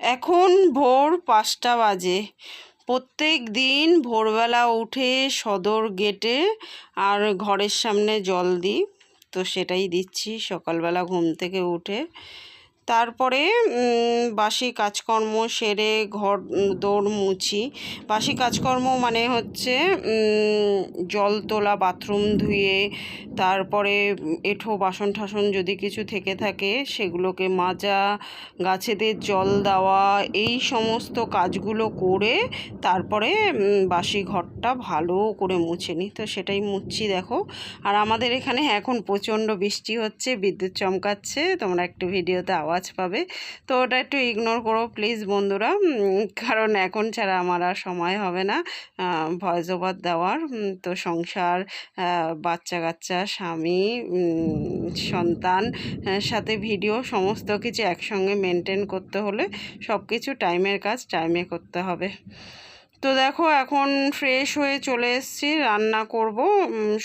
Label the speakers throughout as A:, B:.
A: এখন ভোর পাঁচটা বাজে। প্রত্যেক দিন ভোরবেলা উঠে সদর গেটে আর ঘরের সামনে জল দিই, তো সেটাই দিচ্ছি। সকালবেলা ঘুম থেকে উঠে তারপরে বাসি কাজকর্ম সেরে ঘর দৌড় মুছি। বাসি কাজকর্ম মানে হচ্ছে জল তোলা, বাথরুম ধুয়ে, তারপরে এঁঠো বাসন ঠাসন যদি কিছু থেকে থাকে, সেগুলোকে মাজা, গাছেদের জল দেওয়া, এই সমস্ত কাজগুলো করে তারপরে বাসি ঘরটা ভালো করে মুছে নিই তো সেটাই মুছছি, দেখো। আর আমাদের এখানে এখন প্রচণ্ড বৃষ্টি হচ্ছে, বিদ্যুৎ চমকাচ্ছে, তোমরা একটু ভিডিওতে আওয়াজ পাবে। তো ওটা একটু ইগনোর করো প্লিজ বন্ধুরা। কারণ এখন ছাড়া আমার আর সময় হবে না ভয়েস ওভার দেওয়ার। তো সংসার বাচ্চা কাচ্চা স্বামী সন্তান সাথে ভিডিও সমস্ত কিছু একসঙ্গে মেনটেন করতে হলে সব কিছু টাইমের কাজ টাইমে করতে হবে। তো দেখো, এখন ফ্রেশ হয়ে চলে এসেছি, রান্না করব।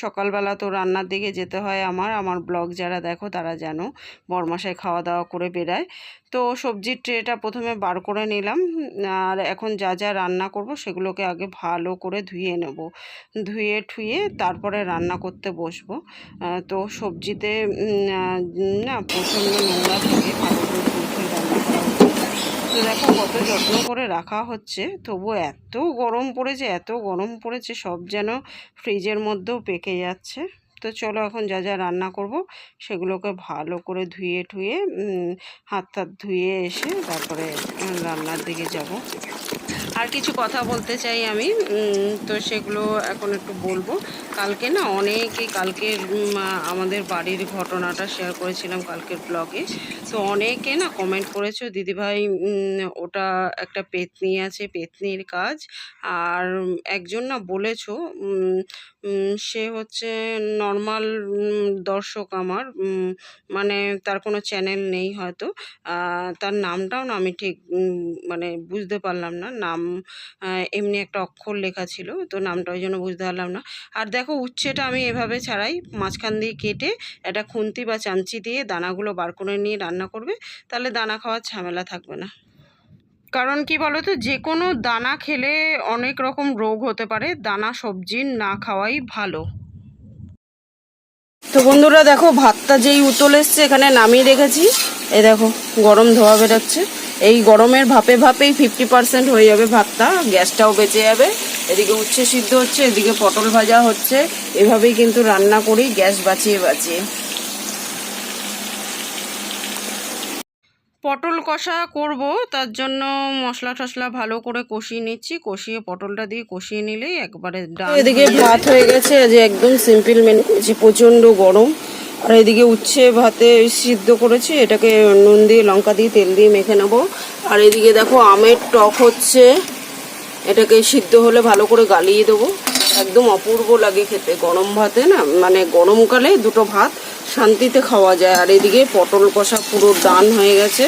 A: সকালবেলা তো রান্নার দিকে যেতে হয় আমার। আমার ব্লগ যারা দেখো, তারা জানো বরমাসায় খাওয়া দাওয়া করে বেড়ায়। তো সবজির ট্রেটা প্রথমে বার করে নিলাম। আর এখন যা যা রান্না করব, সেগুলোকে আগে ভালো করে ধুয়ে নেব। ধুয়ে ঠুয়ে তারপরে রান্না করতে বসবো। তো সবজিতে না, প্রচণ্ড নোংরা থাকে, ভালো করে দেখো কত যত্ন করে রাখা হচ্ছে। তবু এত গরম পড়েছে, এত গরম পড়েছে, সব যেন ফ্রিজের মধ্যেও পেকে যাচ্ছে। তো চলো এখন যা যা রান্না করব, সেগুলোকে ভালো করে ধুয়ে ঠুয়ে হাত হাত ধুয়ে এসে তারপরে রান্নার দিকে যাব। আর কিছু কথা বলতে চাই আমি। তো সেগুলো এখন একটু বলব। কালকে না অনেকে কালকের আমাদের বাড়ির ঘটনাটা শেয়ার করেছিলাম কালকের ব্লগে তো অনেকে না কমেন্ট করেছ, দিদিভাই ওটা একটা পেতনি আছে, পেতনির কাজ। আর একজন না বলেছ সে হচ্ছে নর্মাল দর্শক আমার। মানে তার কোনো চ্যানেল নেই হয়তো। তার নামটাও না আমি ঠিক মানে বুঝতে পারলাম না। নাম এমনি একটা অক্ষর লেখা ছিল, তো নামটা ওই জন্য বুঝতে পারলাম না। আর দেখো, উচ্ছেটা আমি এভাবে ছাড়াই মাঝখান দিয়ে কেটে একটা খুন্তি বা চামচি দিয়ে দানাগুলো বার করে নিয়ে রান্না করবে, তাহলে দানা খাওয়ার ঝামেলা থাকবে না। কারণ কি বলো তো যে কোনো দানা খেলে অনেক রকম রোগ হতে পারে, দানা সবজি না খাওয়াই ভালো। তো বন্ধুরা, দেখো, ভাতটা যেই উতল এসছে, এখানে নামিয়ে রেখেছি। এ দেখো, গরম ধোয়া বেরোচ্ছে। এই গরমের ভাপে ভাপেই ফিফটি পার্সেন্ট হয়ে যাবে ভাতটা গ্যাসটাও বেঁচে যাবে। এদিকে উচ্ছে সিদ্ধ হচ্ছে এদিকে পটল ভাজা হচ্ছে। এভাবেই কিন্তু রান্না করি গ্যাস বাঁচিয়ে বাঁচিয়ে। পটল কষা করব তার জন্য মশলা টশলা ভালো করে কষিয়ে নিচ্ছি। কষিয়ে পটলটা দিয়ে কষিয়ে নিলেই একবারে ডাল এদিকে ভাত হয়ে গেছে যে একদম সিম্পল মেনু করেছি প্রচণ্ড গরম। আর এদিকে উচ্ছে ভাতে সিদ্ধ করেছি, এটাকে নুন দিয়ে, লঙ্কা দিয়ে, তেল দিয়ে মেখে নেব। আর এদিকে দেখো আমের টক হচ্ছে, এটাকে সিদ্ধ হলে ভালো করে গালিয়ে দেবো। একদম অপূর্ব লাগে খেতে, গরম ভাতে না মানে গরমকালে দুটো ভাত শান্তিতে খাওয়া যায়। আর এদিকে পটল কষা পুরো ডান হয়ে গেছে।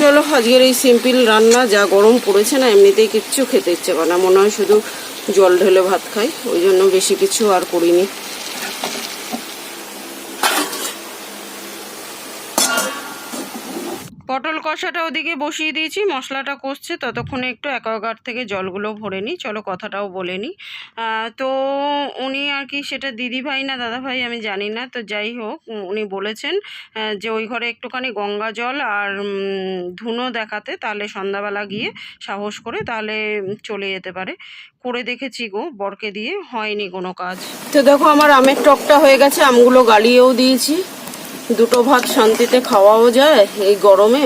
A: চলো আজকের এই সিম্পল রান্না, যা গরম পড়েছে না, এমনিতেই কিচ্ছু খেতে ইচ্ছে করে না। মনে হয় শুধু জল ঢেলে ভাত খাই, ওই জন্য বেশি কিছু আর করিনি। পটল কষাটা ওদিকে বসিয়ে দিয়েছি, মশলাটা কষছে, ততক্ষণে একটু অ্যাকোয়াগার্ড থেকে জলগুলো ভরে নিই। চলো কথাটাও বলে নিই। তো উনি আর কি সেটা দিদিভাই না দাদাভাই আমি জানি না, তো যাই হোক উনি বলেছেন যে ওই ঘরে একটুখানি গঙ্গা জল আর ধুনো দেখাতে, তাহলে সন্ধ্যাবেলা গিয়ে সাহস করে তাহলে চলে যেতে পারে। করে দেখেছি গো, বরকে দিয়ে, হয়নি কোনো কাজ। তো দেখো আমার আমের টকটা হয়ে গেছে, আমগুলো গালিয়েও দিয়েছি। দুটো ভাত শান্তিতে খাওয়াও যায় এই গরমে,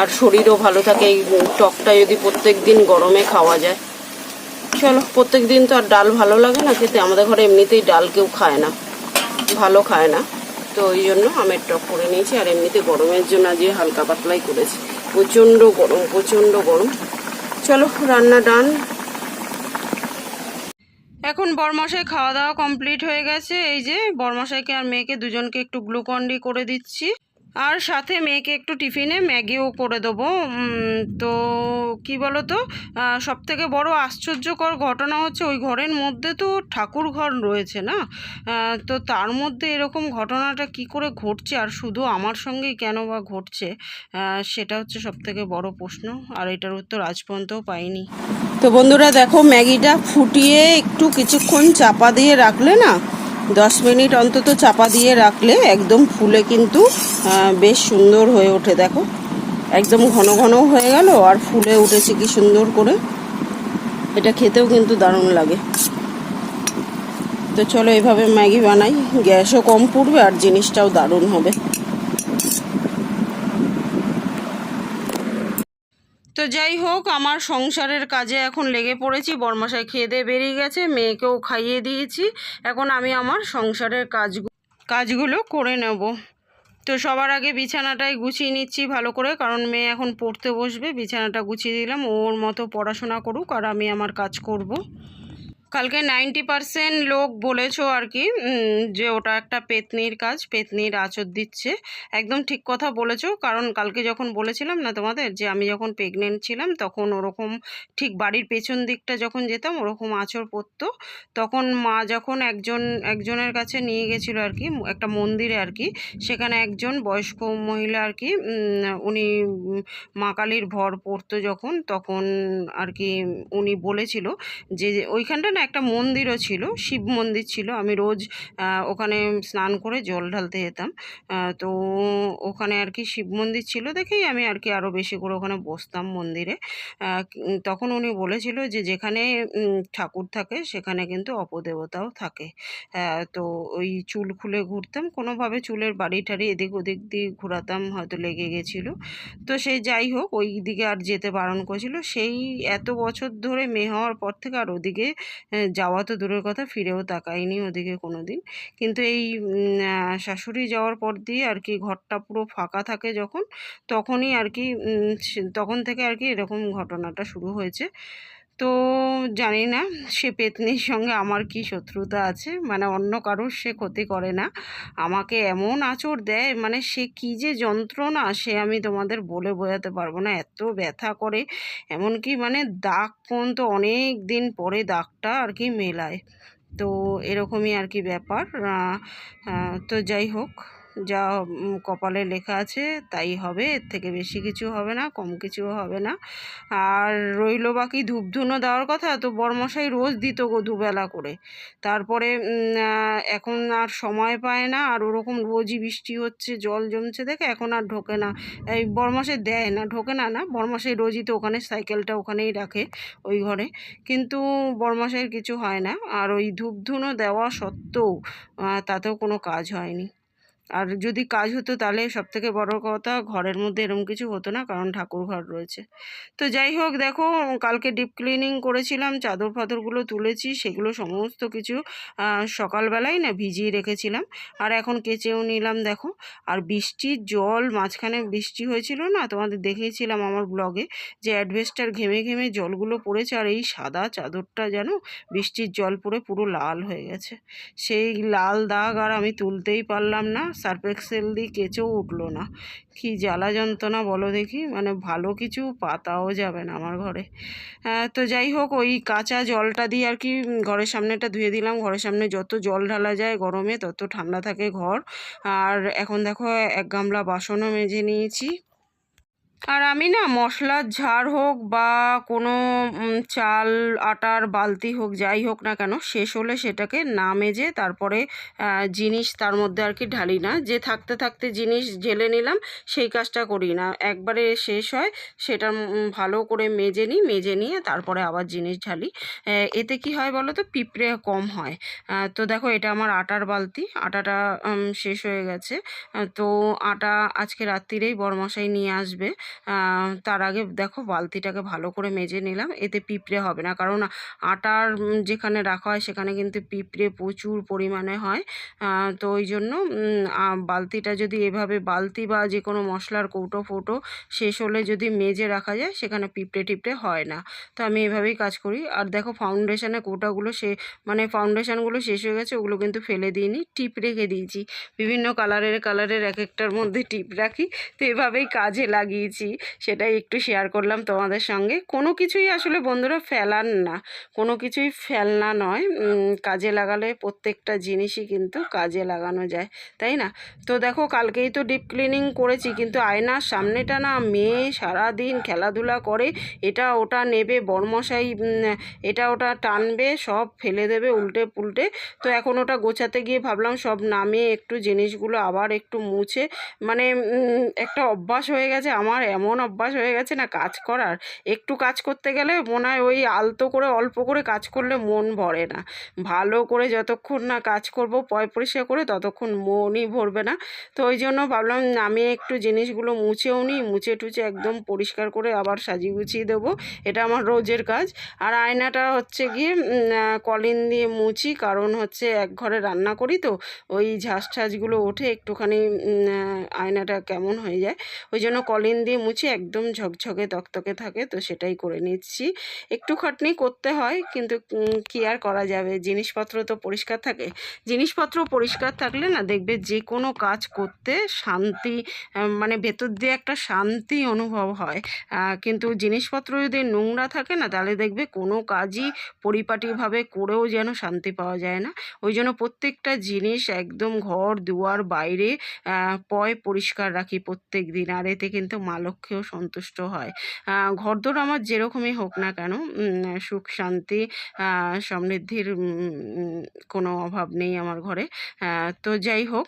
A: আর শরীরও ভালো থাকে, এই টকটা যদি প্রত্যেক দিন গরমে খাওয়া যায়। চলো, প্রত্যেক দিন তো আর ডাল ভালো লাগে না খেতে, আমাদের ঘরে এমনিতেই ডাল কেউ খায় না, ভালো খায় না। তো ওই জন্য আমের টক করে নিয়েছি, আর এমনিতে গরমের জন্য আজকে হালকা পাতলাই করেছি। প্রচণ্ড গরম প্রচণ্ড গরম। চলো, রান্না ডান। এখন বরমশাই খাওয়া দাওয়া কমপ্লিট হয়ে গেছে। এই যে বরমশাইকে আর মেয়েকে দুজনকে একটু গ্লুকন্ডি করে দিচ্ছি। আর সাথে মেয়েকে একটু টিফিনে ম্যাগিও করে দেবো। তো কি বলো তো সব থেকে বড় আশ্চর্যকর ঘটনা হচ্ছে ওই ঘরের মধ্যে তো ঠাকুর ঘর রয়েছে না? তো তার মধ্যে এরকম ঘটনাটা কি করে ঘটছে? আর শুধু আমার সঙ্গেই কেন বা ঘটছে? সেটা হচ্ছে সব থেকে বড় প্রশ্ন। আর এটার উত্তর আজ পর্যন্তও পাইনি। তো বন্ধুরা দেখো, ম্যাগিটা ফুটিয়ে একটু কিছুক্ষণ চাপা দিয়ে রাখলে না দশ মিনিট অন্তত চাপা দিয়ে রাখলে একদম ফুলে কিন্তু বেশ সুন্দর হয়ে ওঠে, দেখো। একদম ঘন ঘন হয়ে গেল আর ফুলে উঠেছে কি সুন্দর করে। এটা খেতেও কিন্তু দারুণ লাগে। তো চলো এভাবে ম্যাগি বানাই। গ্যাসও কম পড়বে আর জিনিসটাও দারুণ হবে। তো যাই হোক, আমার সংসারের কাজে এখন লেগে পড়েছি। বর্মাশায় খেয়ে দিয়ে বেরিয়ে গেছে, মেয়েকেও খাইয়ে দিয়েছি। এখন আমি আমার সংসারের কাজ কাজগুলো করে নেব। তো সবার আগে বিছানাটাই গুছিয়ে নিচ্ছি ভালো করে, কারণ মেয়ে এখন পড়তে বসবে। বিছানাটা গুছিয়ে দিলাম, ওর মতো পড়াশোনা করুক আর আমি আমার কাজ করব। কালকে নাইনটি পারসেন্ট লোক বলেছ আর কি যে ওটা একটা পেতনির কাজ, পেতনির আচর দিচ্ছে। একদম ঠিক কথা বলেছ, কারণ কালকে যখন বলেছিলাম না তোমাদের যে আমি যখন প্রেগনেন্ট ছিলাম, তখন ওরকম ঠিক বাড়ির পেছন দিকটা যখন যেতাম, ওরকম আচর পড়তো। তখন মা যখন একজন, একজনের কাছে নিয়ে গেছিল আর কি, একটা মন্দিরে আর কি, সেখানে একজন বয়স্ক মহিলা আর কি উনি, মা কালীর ভর পড়তো যখন, তখন আর কি উনি বলেছিল যে ওইখানটা না একটা মন্দিরও ছিল, শিব মন্দির ছিল। আমি রোজ ওখানে স্নান করে জল ঢালতে যেতাম। তো ওখানে আর কি শিব মন্দির ছিল দেখেই আমি আর কি আরও বেশি করে ওখানে বসতাম মন্দিরে। তখন উনি বলেছিল যে যেখানে ঠাকুর থাকে সেখানে কিন্তু অপদেবতাও থাকে। তো ওই চুল খুলে ঘুরতাম। কোনোভাবে চুলের বাড়ি টাড়ি এদিক ওদিক দিয়ে ঘোরাতাম, হয়তো লেগে গেছিল। তো সেই যাই হোক, ওই দিকে আর যেতে বারণ করেছিল। সেই এত বছর ধরে মেয়ে হওয়ার পর থেকে আর ওদিকে যাওয়া তো দূরের কথা, ফিরেও তাকাইনি ওদিকে কোনো দিন কিন্তু এই শাশুড়ি যাওয়ার পর দিয়ে আর কি ঘরটা পুরো ফাঁকা থাকে যখন, তখনই আর কি তখন থেকে আর কি এরকম ঘটনাটা শুরু হয়েছে। তো জানি না, সে পেতনির সঙ্গে আমার কি শত্রুতা আছে মানে অন্য কারোর সে ক্ষতি করে না। আমাকে এমন আঁচড় দেয় মানে সে কী যে যন্ত্রণা, সে আমি তোমাদের বলে বোঝাতে পারব না। এত ব্যথা করে, এমনকি মানে দাগ পর্যন্ত অনেক দিন পরে দাগটা আর কি মেলায়। তো এরকমই আর কি ব্যাপার তো যাই হোক। যা কপালে লেখা আছে তাই হবে, এর থেকে বেশি কিছু হবে না, কম কিছু হবে না। আর রইল বাকি ধূপধুনো দেওয়ার কথা, তো বরমশাই রোজ দিত গো দুবেলা করে। তারপরে এখন আর সময় পায় না, আর ওরকম রোজই বৃষ্টি হচ্ছে, জল জমছে দেখে এখন আর ঢোকে না। এই বরমাসে দেয় না, ঢোকে না না বরমাসে রোজই তো ওখানে সাইকেলটা ওখানেই রাখে, ওই ঘরে। কিন্তু বরমাসের কিছু হয় না, আর ওই ধূপধুনো দেওয়া সত্ত্বেও তাতেও কোনো কাজ হয়নি। আর যদি কাজ হতো তাহলে সব থেকে বড় কথা ঘরের মধ্যে এরকম কিছু হতো না, কারণ ঠাকুর ঘর রয়েছে। তো যাই হোক, দেখো, কালকে ডিপ ক্লিনিং করেছিলাম, চাদর ফাদরগুলো তুলেছি, সেগুলো সমস্ত কিছু সকালবেলায় না ভিজিয়ে রেখেছিলাম। আর এখন কেচেও নিলাম, দেখো। আর বৃষ্টির জল, মাঝখানে বৃষ্টি হয়েছিল না, তোমাদের দেখিয়েছিলাম আমার ব্লগে যে অ্যাডভেস্টার ঘেমে ঘেমে জলগুলো পড়েছে, আর এই সাদা চাদরটা যেন বৃষ্টির জল পড়ে পুরো লাল হয়ে গেছে। সেই লাল দাগ আর আমি তুলতেই পারলাম না সার্ফ এক্সেল দিয়ে কেচেও উঠল না। কি জ্বালা যন্ত্রণা বলো দেখি? মানে ভালো কিছু পাতাও যাবে না আমার ঘরে। তো যাই হোক, ওই কাঁচা জলটা দিয়ে আর কি ঘরের সামনেটা ধুয়ে দিলাম। ঘরের সামনে যত জল ঢালা যায় গরমে, তত ঠান্ডা থাকে ঘর। আর এখন দেখো এক গামলা বাসনও মেজে নিয়েছি। আর আমি না মশলার ঝাড় হোক বা কোনো চাল, আটার বালতি হোক, যাই হোক না কেন, শেষ হলে সেটাকে না মেজে তারপরে জিনিস তার মধ্যে আর কি ঢালি না। যে থাকতে থাকতে জিনিস ঢেলে নিলাম, সেই কাজটা করি না। একবারে শেষ হয়, সেটা ভালো করে মেজে নিই, মেজে নিয়ে তারপরে আবার জিনিস ঢালি। এতে কি হয় বলো তো? পিঁপড়ে কম হয়। তো দেখো এটা আমার আটার বালতি। আটাটা শেষ হয়ে গেছে। তো আটা আজকে রাত্রিরেই বরমশাই নিয়ে আসবে। তার আগে দেখো বালতিটাকে ভালো করে মেজে নিলাম, এতে পিঁপড়ে হবে না। কারণ আটার যেখানে রাখা হয় সেখানে কিন্তু পিঁপড়ে প্রচুর পরিমাণে হয়। তো ওই জন্য বালতিটা যদি এভাবে বালতি বা যে কোনো মশলার কৌটো ফৌটো শেষ হলে যদি মেজে রাখা যায়, সেখানে পিঁপড়ে টিপড়ে হয় না। তো আমি এভাবেই কাজ করি। আর দেখো ফাউন্ডেশনের কৌটাগুলো সে মানে ফাউন্ডেশনগুলো শেষ হয়ে গেছে, ওগুলো কিন্তু ফেলে দিইনি, টিপ রেখে দিয়েছি। বিভিন্ন কালারের কালারের এক একটার মধ্যে টিপ রাখি। তো এভাবেই কাজে লাগিয়েছি। সেটাই একটু শেয়ার করলাম তোমাদের সঙ্গে। কোনো কিছুই আসলে বন্ধুরা ফেলার না। কোনো কিছুই ফেলনা নয়। কাজে লাগালে প্রত্যেকটা জিনিসই কিন্তু কাজে লাগানো যায়, তাই না? তো দেখো, কালকেই তো ডিপ ক্লিনিং করেছি, কিন্তু আয়নার সামনেটা না মেয়ে সারাদিন খেলাধুলা করে, এটা ওটা নেবে বড়মশাই এটা ওটা টানবে, সব ফেলে দেবে উল্টে পুল্টে। তো এখন ওটা গোছাতে গিয়ে ভাবলাম সব নামিয়ে একটু জিনিসগুলো আবার একটু মুছে। মানে একটা অভ্যাস হয়ে গেছে আমার এমন অভ্যাস হয়ে গেছে না কাজ করার। একটু কাজ করতে গেলে মনে হয় ওই আলতো করে অল্প করে কাজ করলে মন ভরে না। ভালো করে যতক্ষণ না কাজ করব, পয় পরিষ্কার করে ততক্ষণ মনই ভরবে না। তো ওই জন্য ভাবলাম আমি একটু জিনিসগুলো মুছেও নিই, মুছে টুছে একদম পরিষ্কার করে আবার সাজিয়ে গুছিয়ে দেবো। এটা আমার রোজের কাজ। আর আয়নাটা হচ্ছে গিয়ে কলিন দিয়ে মুছি। কারণ হচ্ছে এক ঘরে রান্না করি তো, ওই ঝাঁস ঠাসগুলো ওঠে একটুখানি আয়নাটা কেমন হয়ে যায়। ওই জন্য কলিন দিয়ে মুছি একদম ঝকঝকে তকতকে থাকে, তো সেটাই করে নিচ্ছি। একটু খাটনি করতে হয়, কিন্তু কি আর করা যাবে? জিনিসপত্র তো পরিষ্কার থাকে। জিনিসপত্র পরিষ্কার থাকলে না দেখবে যে কোনো কাজ করতে শান্তি মানে ভেতর দিয়ে একটা শান্তি অনুভব হয়। কিন্তু জিনিসপত্র যদি নোংরা থাকে না, তাহলে দেখবে কোনো কাজই পরিপাটিভাবে করেও যেন শান্তি পাওয়া যায় না। ওই জন্য প্রত্যেকটা জিনিস একদম ঘর দুয়ার বাইরে পয় পরিষ্কার রাখি প্রত্যেক দিন আর এতে কিন্তু মা লক্ষ্মীও সন্তুষ্ট হয়। ঘরদোর আমার যেরকমই হোক না কেন সুখ, শান্তি সমৃদ্ধির কোনো অভাব নেই আমার ঘরে। তো যাই হোক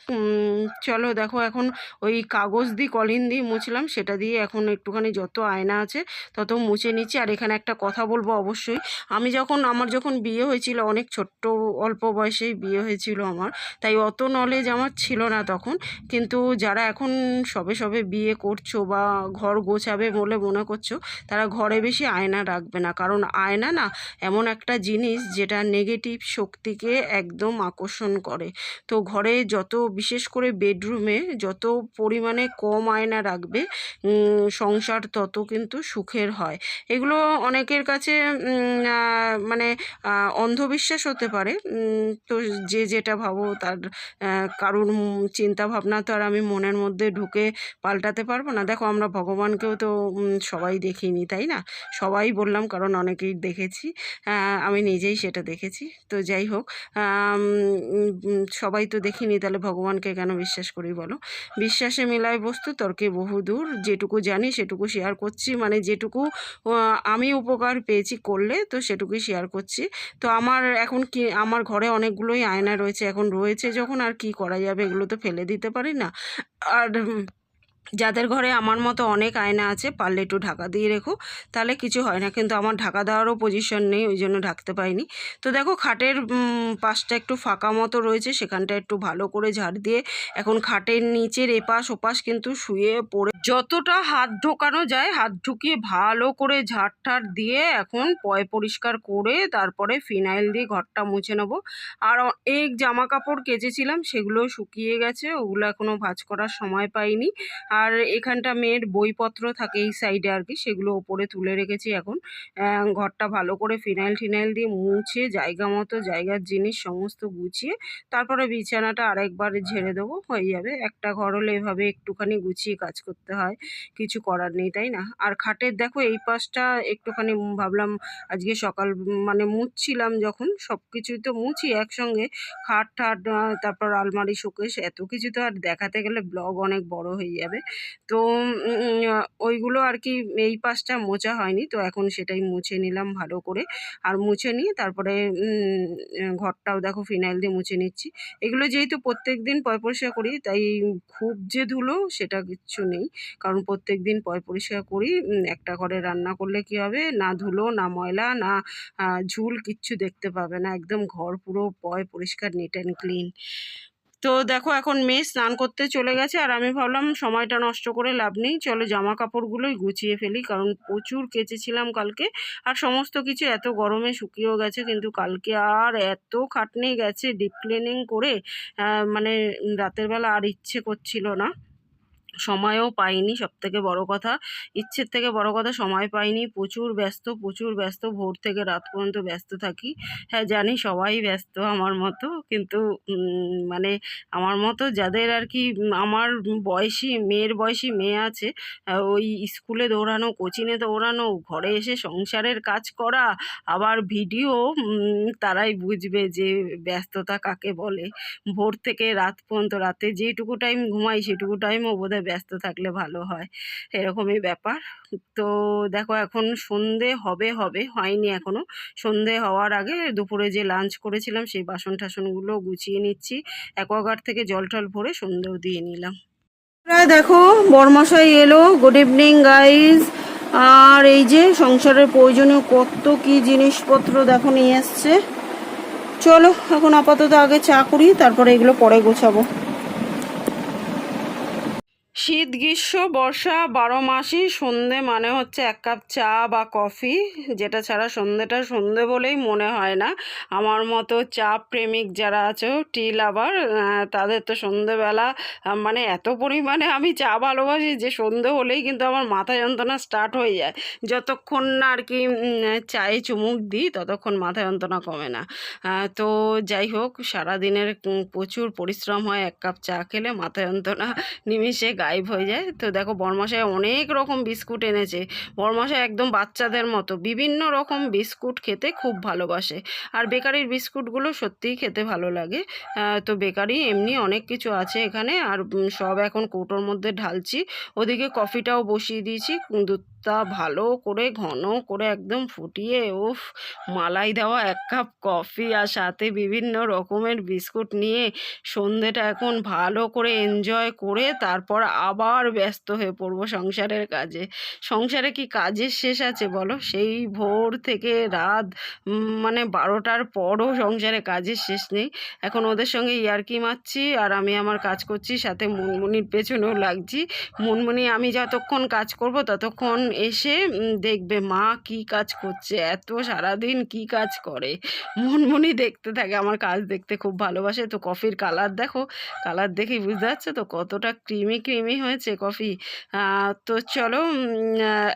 A: চলো দেখো এখন ওই কাগজ দিয়ে কলিন দিয়ে মুছলাম, সেটা দিয়ে এখন একটুখানি যত আয়না আছে তত মুছে নিচ্ছি। আর এখানে একটা কথা বলব অবশ্যই, আমি যখন, আমার যখন বিয়ে হয়েছিল, অনেক ছোট্ট, অল্প বয়সেই বিয়ে হয়েছিল আমার, তাই অত নলেজ আমার ছিল না তখন। কিন্তু যারা এখন সবে সবে বিয়ে করছ বা ঘর গোছাবে বলে মনে করছ? তারা ঘরে বেশি আয়না রাখবে না। কারণ আয়না না এমন একটা জিনিস যেটা নেগেটিভ শক্তিকে একদম আকর্ষণ করে। তো ঘরে যত বিশেষ করে বেডরুমে যত পরিমাণে কম আয়না রাখবে সংসার তত কিন্তু সুখের হয়। এগুলো অনেকের কাছে মানে অন্ধবিশ্বাস হতে পারে। তো যে যেটা ভাবো তার কারুর চিন্তা ভাবনা তো আর আমি মনের মধ্যে ঢুকে পাল্টাতে পারব না। দেখো আমরা ভগবানকেও তো সবাই দেখিনি, তাই না? সবাই বললাম, কারণ অনেকেই দেখেছি। আমি নিজেই সেটা দেখেছি। তো যাই হোক সবাই তো দেখিনি, তাহলে ভগবানকে কেন বিশ্বাস করি বলো? বিশ্বাসে মেলায় বস্তু, তর্কে বহুদূর যেটুকু জানি, সেটুকু শেয়ার করছি। মানে যেটুকু আমি উপকার পেয়েছি করলে, তো সেটুকুই শেয়ার করছি। তো আমার এখন কি, আমার ঘরে অনেকগুলোই আয়না রয়েছে। এখন রয়েছে যখন আর কি করা যাবে, এগুলো তো ফেলে দিতে পারি না। আর যাদের ঘরে আমার মতো অনেক আয়না আছে, পারলে একটু ঢাকা দিয়ে রেখো। তাহলে কিছু হয় না, কিন্তু আমার ঢাকা দেওয়ারও পজিশন নেই, ওই জন্য ঢাকতে পাইনি তো দেখো, খাটের পাশটা একটু ফাঁকা মতো রয়েছে, সেখানটা একটু ভালো করে ঝাড় দিয়ে এখন খাটের নিচের এপাশ ওপাশ কিন্তু শুয়ে পড়ে। যতটা হাত ঢোকানো যায়, হাত ঢুকিয়ে ভালো করে ঝাড় ঠাড় দিয়ে এখন পয় পরিষ্কার করে তারপরে ফিনাইল দিয়ে ঘরটা মুছে নেব। আর অনেক জামা কাপড় কেচেছিলাম সেগুলো শুকিয়ে গেছে, ওগুলো এখনও ভাঁজ করার সময় পাইনি। আর এখানটা মেয়ের বইপত্র থাকে এই সাইডে আর কি, সেগুলো ওপরে তুলে রেখেছি এখন। ঘরটা ভালো করে ফিনাইল টিনাইল দিয়ে মুছে, জায়গা মতো, জায়গার জিনিস সমস্ত গুছিয়ে, তারপরে বিছানাটা আরেকবার ঝেড়ে দেবো, হয়ে যাবে। একটা ঘর হলে এভাবে একটুখানি গুছিয়ে কাজ করতে হয়, কিছু করার নেই, তাই না? আর খাটের দেখো, এই পাশটা একটুখানি ভাবলাম আজকে সকাল মানে মুছছিলাম যখন, সব কিছুই তো মুছি একসঙ্গে, খাট ঠাট তারপর আলমারি শোকেস, এত কিছু তো আর দেখাতে গেলে ব্লগ অনেক বড় হয়ে যাবে। তো ওইগুলো আর কি এই পাশটা মোছা হয়নি, তো এখন সেটাই মুছে নিলাম ভালো করে। আর মুছে নিয়ে তারপরে ঘরটাও দেখো ফিনাইল দিয়ে মুছে নিচ্ছি। এগুলো যেহেতু প্রত্যেক দিন পয় পরিষ্কার করি, তাই খুব যে ধুলো সেটা কিচ্ছু নেই। কারণ প্রত্যেক দিন পয় পরিষ্কার করি একটা ঘরে রান্না করলে কি হবে? না ধুলো, না ময়লা, না ঝুল কিচ্ছু দেখতে পাবে না। একদম ঘর পুরো পয় পরিষ্কার নিট অ্যান্ড ক্লিন তো দেখো এখন মেয়ে স্নান করতে চলে গেছে আর আমি ভাবলাম সময়টা নষ্ট করে লাভ নেই। চলো জামা কাপড়গুলোই গুছিয়ে ফেলি কারণ প্রচুর কেচেছিলাম কালকে আর সমস্ত কিছু এত গরমে শুকিয়েও গেছে কিন্তু কালকে আর এত খাটনি গেছে ডিপ ক্লিনিং করে মানে রাতের বেলা আর ইচ্ছে করছিল না। সময়ও পাইনি সব থেকে বড় কথা। ইচ্ছের থেকে বড় কথা, সময় পাইনি। প্রচুর ব্যস্ত প্রচুর ব্যস্ত। ভোর থেকে রাত পর্যন্ত ব্যস্ত থাকি। হ্যাঁ জানি সবাই ব্যস্ত আমার মতো, কিন্তু মানে আমার মতো যাদের আর কি, আমার বয়সী, মেয়ের বয়সী মেয়ে আছে ওই স্কুলে দৌড়ানো, কোচিংয়ে দৌড়ানো, ঘরে এসে সংসারের কাজ করা, আবার ভিডিও তারাই বুঝবে যে ব্যস্ততা কাকে বলে। ভোর থেকে রাত পর্যন্ত, রাতে যেটুকু টাইম ঘুমাই, সেটুকু টাইমও বোধহয় ব্যস্ত থাকলে ভালো হয়। এরকমই ব্যাপার। তো দেখো এখন সন্ধে হবে হবে, হয়নি এখনও সন্ধে হওয়ার আগে দুপুরে যে লাঞ্চ করেছিলাম সেই বাসন টাসনগুলো গুছিয়ে নিচ্ছি। অ্যাকোয়াগার্ড থেকে জল টল ভরে সন্ধেও দিয়ে নিলাম। দেখো, বরমশাই এলো। গুড ইভিনিং গাইজ আর এই যে সংসারের প্রয়োজনীয় কত কি জিনিসপত্র দেখো নিয়ে এসছে। চলো এখন আপাতত আগে চা করি, তারপরে এগুলো পরে গোছাবো। শীত, গ্রীষ্ম, বর্ষা, বারো মাসই সন্ধে মানে হচ্ছে এক কাপ চা বা কফি, যেটা ছাড়া সন্ধেটা সন্ধে বলেই মনে হয় না। আমার মতো চা প্রেমিক যারা আছে টি লাভার তাদের তো সন্ধেবেলা মানে এত পরিমাণে আমি চা ভালোবাসি যে সন্ধে হলেই কিন্তু আমার মাথা যন্ত্রণা স্টার্ট হয়ে যায়। যতক্ষণ না আর কি চায়ে চুমুক দিই, ততক্ষণ মাথা যন্ত্রণা কমে না। তো যাই হোক, সারাদিনের প্রচুর পরিশ্রম হয় এক কাপ চা খেলে, মাথা যন্ত্রণা নিমিষে গায়েব হয়ে যায়। তো দেখো বরমশাই অনেক রকম বিস্কুট এনেছে। বরমশাই একদম বাচ্চাদের মতো। বিভিন্ন রকম বিস্কুট খেতে খুব ভালোবাসে। আর বেকারির বিস্কুটগুলো সত্যিই খেতে ভালো লাগে। তো বেকারি এমনি অনেক কিছু আছে এখানে। আর সব এখন কৌটোর মধ্যে ঢালছি। ওদিকে কফিটাও বসিয়ে দিয়েছি। দুধটা ভালো করে, ঘন করে একদম ফুটিয়ে, উফ, মালাই দেওয়া এক কাপ কফি আর সাথে বিভিন্ন রকমের বিস্কুট নিয়ে সন্ধেটা এখন ভালো করে এনজয় করে তারপর আবার ব্যস্ত হয়ে পড়ব সংসারের কাজে। সংসারে কি কাজের শেষ আছে বলো? সেই ভোর থেকে রাত মানে বারোটার পরও সংসারে কাজের শেষ নেই। এখন ওদের সঙ্গে ইয়ার্কি মারছি আর আমি আমার কাজ করছি, সাথে মুনমুনির পেছনেও লাগছি। মুনমুনি, আমি যতক্ষণ কাজ করব ততক্ষণ এসে দেখবে মা কি কাজ করছে, এত সারাদিন কি কাজ করে। মুনমুনি দেখতে থাকে, আমার কাজ দেখতে খুব ভালোবাসে। তো কফির কালার দেখো। কালার দেখেই বুঝতে পারছ তো কতটা ক্রিমি ক্রিমি হয়েছে কফি। তো চলো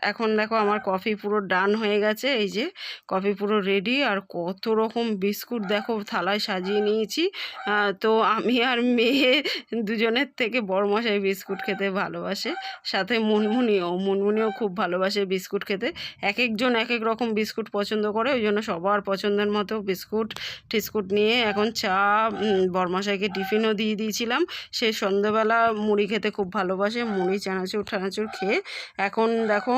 A: এখন দেখো আমার কফি পুরো ডান হয়ে গেছে। এই যে কফি পুরো রেডি আর কত রকম বিস্কুট দেখো থালায় সাজিয়ে নিয়েছি। তো আমি আর মেয়ে দুজনের থেকে বড়মশাই বিস্কুট খেতে ভালোবাসে। সাথে মুনমুনিও মুনমুনিও খুব ভালোবাসে বিস্কুট খেতে। এক একজন এক এক রকম বিস্কুট পছন্দ করে ওই জন্য সবার পছন্দের মতো বিস্কুট টিস্কুট নিয়ে এখন চা উম, বরমাশাইকে টিফিনও দিয়ে দিয়েছিলাম। সে সন্ধ্যেবেলা মুড়ি খেতে খুব ভালোবাসে, মুড়ি, চানাচুর টানাচুর খেয়ে। এখন দেখো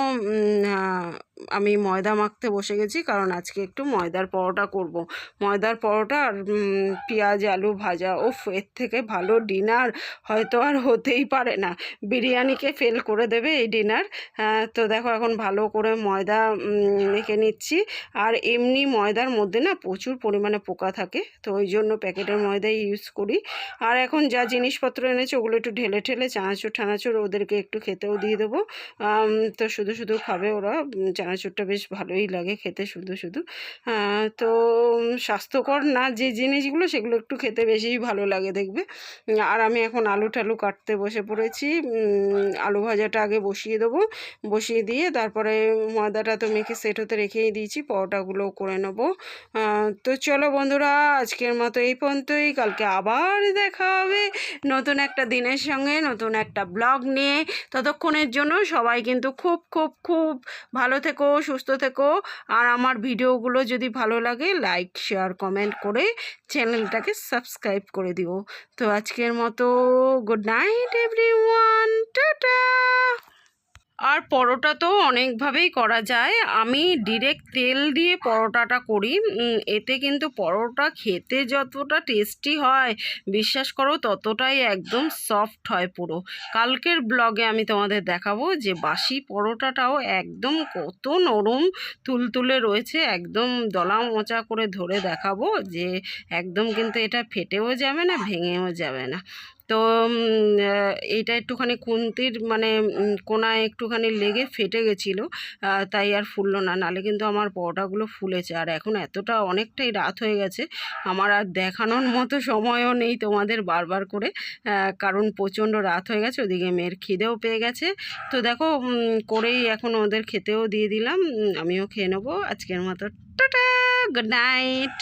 A: আমি ময়দা মাখতে বসে গেছি, কারণ আজকে একটু ময়দার পরোটা করব। ময়দার পরোটা আর পেঁয়াজ, আলু ভাজা ওফ এর থেকে ভালো ডিনার হয়তো আর হতেই পারে না। বিরিয়ানিকে ফেল করে দেবে এই ডিনার। তো দেখো, এখন ভালো করে ময়দা মেখে নিচ্ছি। আর এমনি ময়দার মধ্যে না প্রচুর পরিমাণে পোকা থাকে, তো ওই জন্য প্যাকেটের ময়দাই ইউজ করি। আর এখন যা জিনিসপত্র এনেছে, ওগুলো একটু ঢেলে ঠেলে চানাচুর টানাচুর ওদেরকে একটু খেতেও দিয়ে দেবো। তো শুধু শুধু খাবে ওরা। চানাচুরটা বেশ ভালোই লাগে খেতে শুধু শুধু। তো স্বাস্থ্যকর না যে জিনিসগুলো সেগুলো একটু খেতে বেশিই ভালো লাগে দেখবে। আর আমি এখন আলু টালু কাটতে বসে পড়েছি। আলু ভাজাটা আগে বসিয়ে দেবো। বসিয়ে দিয়ে তারপরে ময়দাটা তো মেখে সেট হতে রেখেই দিয়েছি পরোটাগুলো করে নেব। তো চলো বন্ধুরা আজকের মতো এই পর্যন্তই। কালকে আবার দেখা হবে। নতুন একটা দিনের সঙ্গে নতুন একটা ব্লগ নিয়ে ততক্ষণের জন্য সবাই কিন্তু খুব খুব খুব ভালো থেকো, সুস্থ থেকো। আর আমার ভিডিওগুলো যদি ভালো লাগে, লাইক, শেয়ার, কমেন্ট করে চ্যানেলটাকে সাবস্ক্রাইব করে দিও। তো আজকের মতো good night everyone tata! আর পরোটা তো অনেকভাবেই করা যায়। আমি ডিরেক্ট তেল দিয়ে পরোটাটা করি। এতে কিন্তু পরোটা খেতে যতটা টেস্টি হয়, বিশ্বাস করো ততটাই একদম সফট হয় পুরো। কালকের ব্লগে আমি তোমাদের দেখাবো যে বাসি পরোটাটাও একদম কত নরম তুলতুলে রয়েছে। একদম দলা মোচা করে ধরে দেখাবো যে একদম কিন্তু এটা ফেটেও যাবে না, ভেঙেও যাবে না। তো এইটা একটুখানি খুন্তির মানে কোনায় একটুখানি লেগে ফেটে গেছিল তাই আর ফুললো না। নালে কিন্তু আমার পরোটাগুলো ফুলেছে। আর এখন এতটা অনেকটাই রাত হয়ে গেছে, আমার আর দেখানোর মতো সময়ও নেই তোমাদের বারবার করে কারণ প্রচণ্ড রাত হয়ে গেছে, ওদিকে মেয়ের খিদেও পেয়ে গেছে। তো দেখো করেই এখন ওদের খেতেও দিয়ে দিলাম আমিও খেয়ে নেব। আজকের মতো টাটা, গুড নাইট।